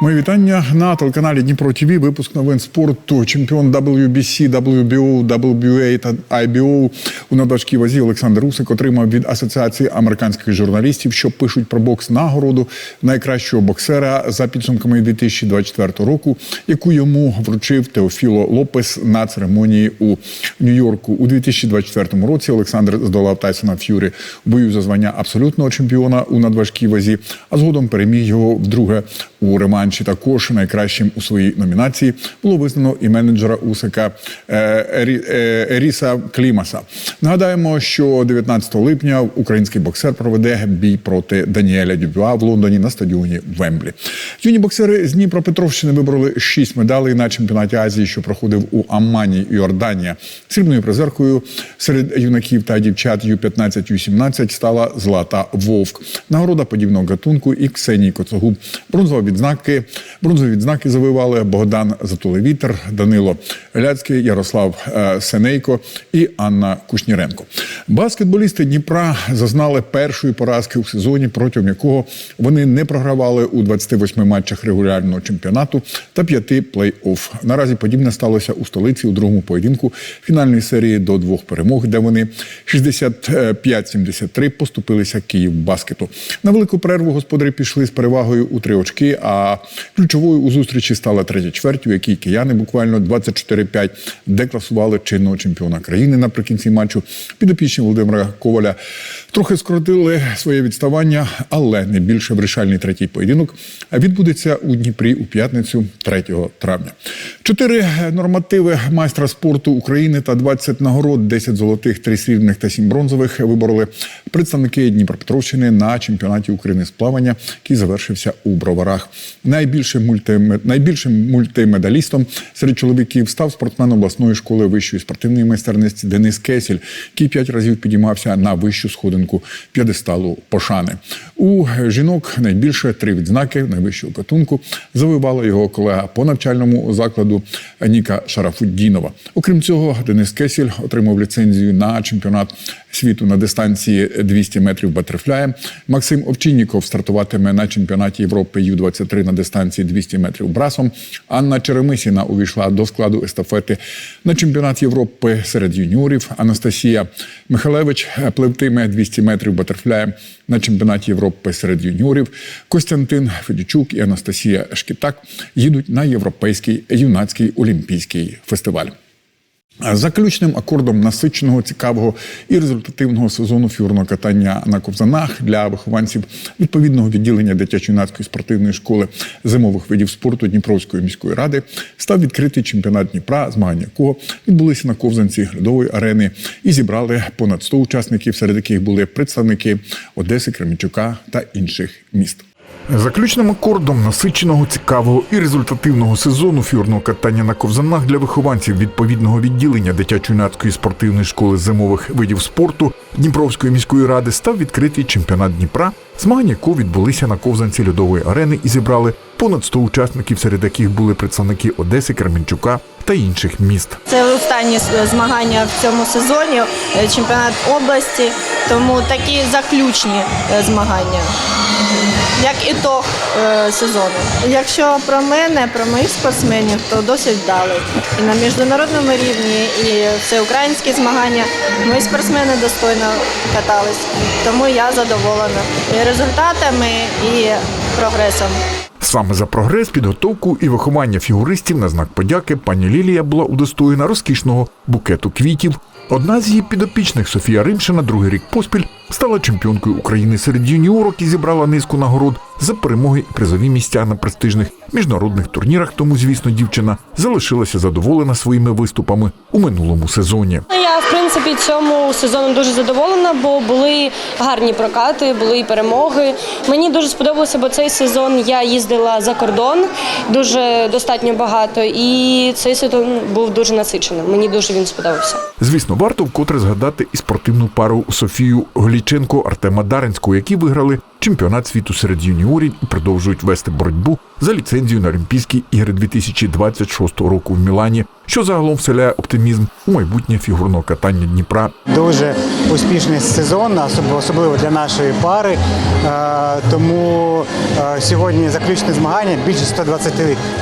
Мої вітання на телеканалі Дніпро ТВ. Випуск новин спорту. Чемпіон WBC, WBO, WBA та IBO у надважкій вазі Олександр Русик отримав від Асоціації американських журналістів, що пишуть про бокс нагороду найкращого боксера за підсумками 2024 року, яку йому вручив Теофіло Лопес на церемонії у Нью-Йорку. У 2024 році Олександр здолав Тайсона Ф'юрі у бою за звання абсолютного чемпіона у надважкій вазі, а згодом переміг його вдруге у реманші. Також найкращим у своїй номінації було визнано і менеджера Усика е, е, Еріса Клімаса. Нагадаємо, що 19 липня український боксер проведе бій проти Даніеля Дюбюа в Лондоні на стадіоні Вемблі. Юні боксери з Дніпропетровщини вибороли шість медалей на чемпіонаті Азії, що проходив у Аммані, Йорданія. Срібною призеркою серед юнаків та дівчат Ю-15, Ю-17 стала Злата Вовк. Нагорода подібного гатунку і Ксенії Коцогуб. Бронзові відзнаки, бронзові відзнаки завоювали Богдан Затулевітер, Данило Ляцький, Ярослав е, Сенейко і Анна Кушніренко. Баскетболісти Дніпра зазнали першої поразки у сезоні, протягом якого вони не програвали у 28 матчах регулярного чемпіонату та п'яти плей-офф. Наразі подібне сталося у столиці у другому поєдинку фінальної серії до двох перемог, де вони 65-73 поступилися Київ баскету. На велику перерву господарі пішли з перевагою у три очки. А ключовою у зустрічі стала третя чверть, у якій кияни буквально 24-5 декласували чинного чемпіона країни наприкінці матчу. Підопічні Володимира Коваля трохи скоротили своє відставання, але не більше вирішальний третій поєдинок відбудеться у Дніпрі у п'ятницю 3 травня. Чотири нормативи майстра спорту України та 20 нагород, 10 золотих, 3 срібних та 7 бронзових вибороли представники Дніпропетровщини на чемпіонаті України з плавання, який завершився у Броварах. Найбільшим, мультиме- найбільшим мультимедалістом серед чоловіків став спортсмен обласної школи вищої спортивної майстерності Денис Кесіль, який п'ять разів підіймався на вищу сходинку п'єдесталу пошани. У жінок найбільше три відзнаки найвищого гатунку завоювала його колега по навчальному закладу Ніка Шарафуддінова. Окрім цього, Денис Кесіль отримав ліцензію на чемпіонат світу на дистанції 200 метрів батерфляєм. Максим Овчинніков стартуватиме на чемпіонаті Європи Ю-23 на дистанції 200 метрів брасом. Анна Черемисіна увійшла до складу естафети на чемпіонат Європи серед юніорів. Анастасія Михалевич пливтиме 200 метрів батерфляєм на чемпіонаті Європи серед юніорів. Костянтин Федючук і Анастасія Шкітак їдуть на європейський юнацький олімпійський фестиваль. Заключним акордом насиченого, цікавого і результативного сезону фігурного катання на ковзанах для вихованців відповідного відділення дитячо-юнацької спортивної школи зимових видів спорту Дніпровської міської ради став відкритий чемпіонат Дніпра, змагання якого відбулися на ковзанці льодової арени і зібрали понад 100 учасників, серед яких були представники Одеси, Кременчука та інших міст. Заключним акордом насиченого, цікавого і результативного сезону фігурного катання на ковзанах для вихованців відповідного відділення дитячо-юнацької спортивної школи зимових видів спорту Дніпровської міської ради став відкритий чемпіонат Дніпра, змагання якого відбулися на ковзанці льодової арени і зібрали понад 100 учасників, серед яких були представники Одеси, Кременчука та інших міст. Це останні змагання в цьому сезоні, е, чемпіонат області, тому такі заключні е, змагання, як ітог е, сезону. Якщо про мене, про моїх спортсменів, то досить вдалий. І на міжнародному рівні, і всеукраїнські змагання мої спортсмени достойно катались, тому я задоволена і результатами, і прогресом. Саме за прогрес, підготовку і виховання фігуристів на знак подяки пані Лілія була удостоєна розкішного букету квітів. Одна з її підопічних Софія Римшина другий рік поспіль стала чемпіонкою України серед юніорок і зібрала низку нагород за перемоги і призові місця на престижних міжнародних турнірах. Тому, звісно, дівчина залишилася задоволена своїми виступами у минулому сезоні. Я в принципі цьому сезоном дуже задоволена, бо були гарні прокати, були і перемоги. Мені дуже сподобалося, бо цей сезон я їздила за кордон дуже достатньо багато, і цей сезон був дуже насиченим. Мені дуже він сподобався. Звісно, варто вкотре згадати і спортивну пару Софію Гліченко Артема Даринського, які виграли чемпіонат світу серед юніорів і продовжують вести боротьбу за ліцензію на Олімпійські ігри 2026 року в Мілані. Що загалом вселяє оптимізм у майбутнє фігурного катання Дніпра. Дуже успішний сезон, особ- особливо для нашої пари. Е, Тому е, сьогодні заключне змагання. Більше 120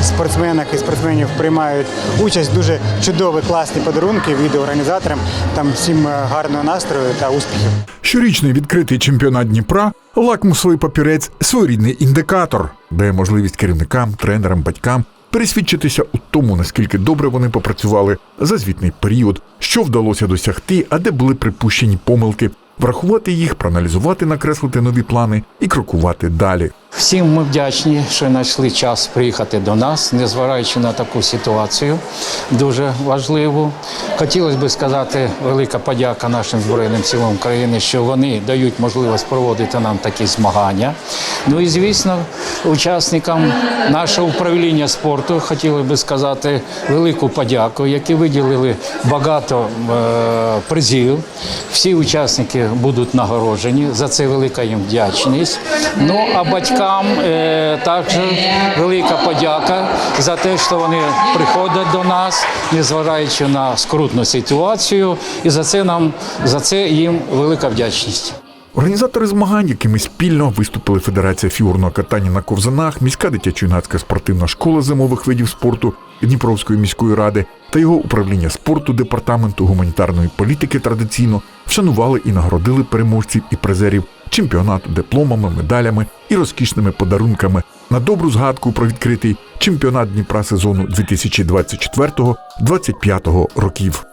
спортсменок і спортсменів приймають участь. Дуже чудові, класні подарунки від організаторам. Там всім е, гарного настрою та успіхів. Щорічний відкритий чемпіонат Дніпра лакмусовий папірець, своєрідний індикатор, дає можливість керівникам, тренерам, батькам пересвідчитися у тому, наскільки добре вони попрацювали за звітний період, що вдалося досягти, а де були припущені помилки, врахувати їх, проаналізувати, накреслити нові плани і крокувати далі. Всім ми вдячні, що знайшли час приїхати до нас, незважаючи на таку ситуацію, дуже важливу. Хотілося б сказати велика подяка нашим Збройним силам України, що вони дають можливість проводити нам такі змагання. Ну і звісно, учасникам нашого управління спорту хотіли би сказати велику подяку, які виділили багато е, призів. Всі учасники будуть нагороджені. За це велика їм вдячність. Ну а батькам е, також велика подяка за те, що вони приходять до нас, незважаючи на скрутну ситуацію. І за це нам за це їм велика вдячність. Організатори змагань, якими спільно виступили Федерація фігурного катання на ковзанах, міська дитячо-юнацька спортивна школа зимових видів спорту Дніпровської міської ради та його управління спорту департаменту гуманітарної політики традиційно вшанували і нагородили переможців і призерів чемпіонату дипломами, медалями і розкішними подарунками на добру згадку про відкритий чемпіонат Дніпра сезону 2024-2025 років.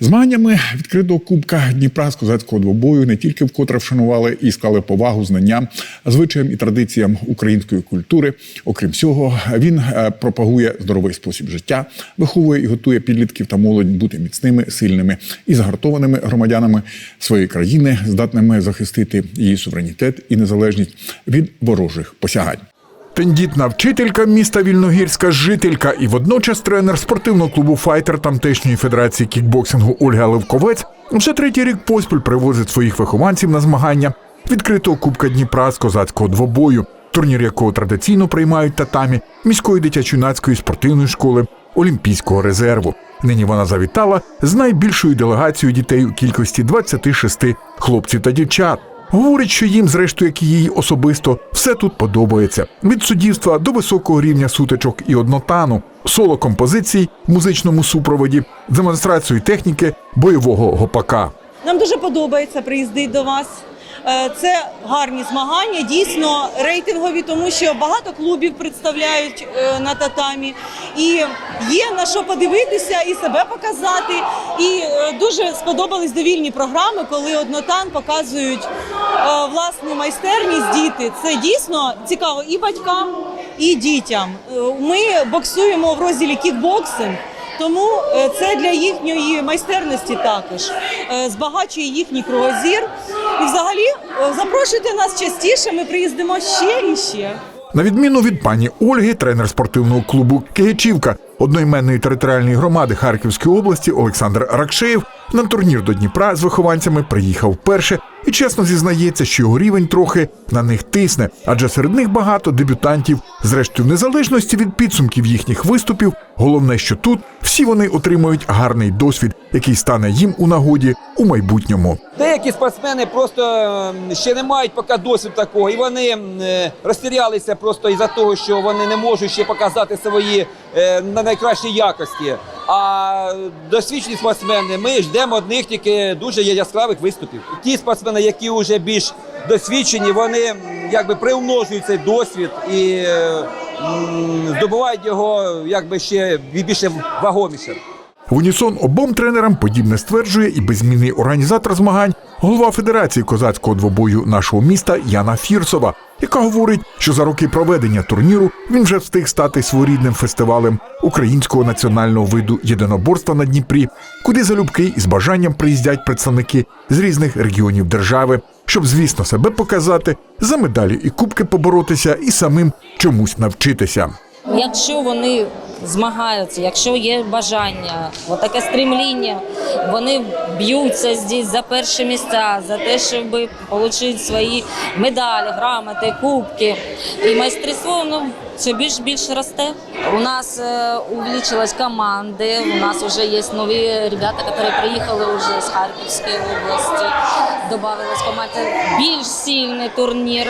Змаганнями відкритого кубка Дніпра з козацького двобою не тільки вкотре вшанували і склали повагу знанням, звичаям і традиціям української культури. Окрім всього, він е, пропагує здоровий спосіб життя, виховує і готує підлітків та молодь бути міцними, сильними і згартованими громадянами своєї країни, здатними захистити її суверенітет і незалежність від ворожих посягань. Тендітна вчителька міста Вільногірська, жителька і водночас тренер спортивного клубу Файтер тамтешньої федерації кікбоксингу Ольга Левковець вже третій рік поспіль привозить своїх вихованців на змагання відкритого Кубка Дніпра з козацького двобою, турнір якого традиційно приймають татамі міської дитячо-юнацької спортивної школи Олімпійського резерву. Нині вона завітала з найбільшою делегацією дітей у кількості 26 хлопців та дівчат. Говорить, що їм, зрештою, як і їй особисто, все тут подобається від суддівства до високого рівня сутичок і однотану, соло композицій в музичному супроводі, демонстрацію техніки бойового гопака. Нам дуже подобається приїздити до вас. Е, Це гарні змагання, дійсно рейтингові, тому що багато клубів представляють е, на татамі, і є на що подивитися і себе показати. І е, дуже сподобались довільні програми, коли однотан показують власну майстерність діти. Це дійсно цікаво і батькам, і дітям. Ми боксуємо в розділі кікбоксинг. Тому це для їхньої майстерності також збагачує їхній кругозір. І взагалі е, запрошуйте нас частіше. Ми приїздимо ще і ще. На відміну від пані Ольги, тренер спортивного клубу Киячівка одноіменної територіальної громади Харківської області Олександр Ракшеєв на турнір до Дніпра з вихованцями приїхав вперше і чесно зізнається, що його рівень трохи на них тисне, адже серед них багато дебютантів. Зрештою, в незалежності від підсумків їхніх виступів, головне, що тут всі вони отримують гарний досвід, який стане їм у нагоді у майбутньому. Деякі спортсмени просто ще не мають поки досвіду такого, і вони е, розтірялися просто із-за того, що вони не можуть ще показати свої е, на найкращій якості. А досвідчені спортсмени, ми ждемо від них тільки дуже яскравих виступів. Ті спортсмени, які вже більш досвідчені, вони якби приумножують цей досвід і здобувають його якби ще більше вагоміше. В унісон обом тренерам подібне стверджує і беззмінний організатор змагань, голова Федерації козацького двобою нашого міста Яна Фірсова, яка говорить, що за роки проведення турніру він вже встиг стати своєрідним фестивалем українського національного виду єдиноборства на Дніпрі, куди залюбки із бажанням приїздять представники з різних регіонів держави, щоб, звісно, себе показати, за медалі і кубки поборотися і самим чомусь навчитися. Якщо вони змагаються, якщо є бажання, таке стремління, вони б'ються здесь за перші місця, за те, щоб отримати свої медалі, грамоти, кубки. І майстерство ну, все більше більше росте. У нас е, увеличилась команди, у нас вже є нові ребята, які приїхали вже з Харківської області. Добавилась команда більш сильний турнір.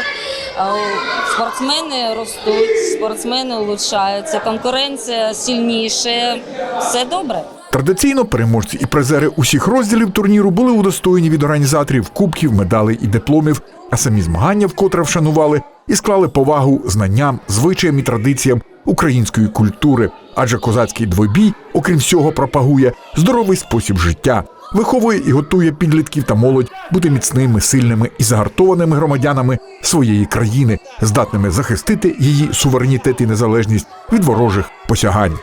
Спортсмени ростуть, спортсмени улучшаються, конкуренція сильніше. Все добре. Традиційно переможці і призери усіх розділів турніру були удостоєні від організаторів кубків, медалей і дипломів, а самі змагання вкотре вшанували і склали повагу знанням, звичаям і традиціям української культури. Адже козацький двобій, окрім всього, пропагує здоровий спосіб життя, виховує і готує підлітків та молодь бути міцними, сильними і загартованими громадянами своєї країни, здатними захистити її суверенітет і незалежність від ворожих посягань.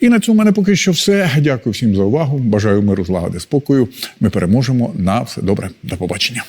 І на цьому в мене поки що все. Дякую всім за увагу. Бажаю миру, злагоди, спокою. Ми переможемо. На все добре. До побачення.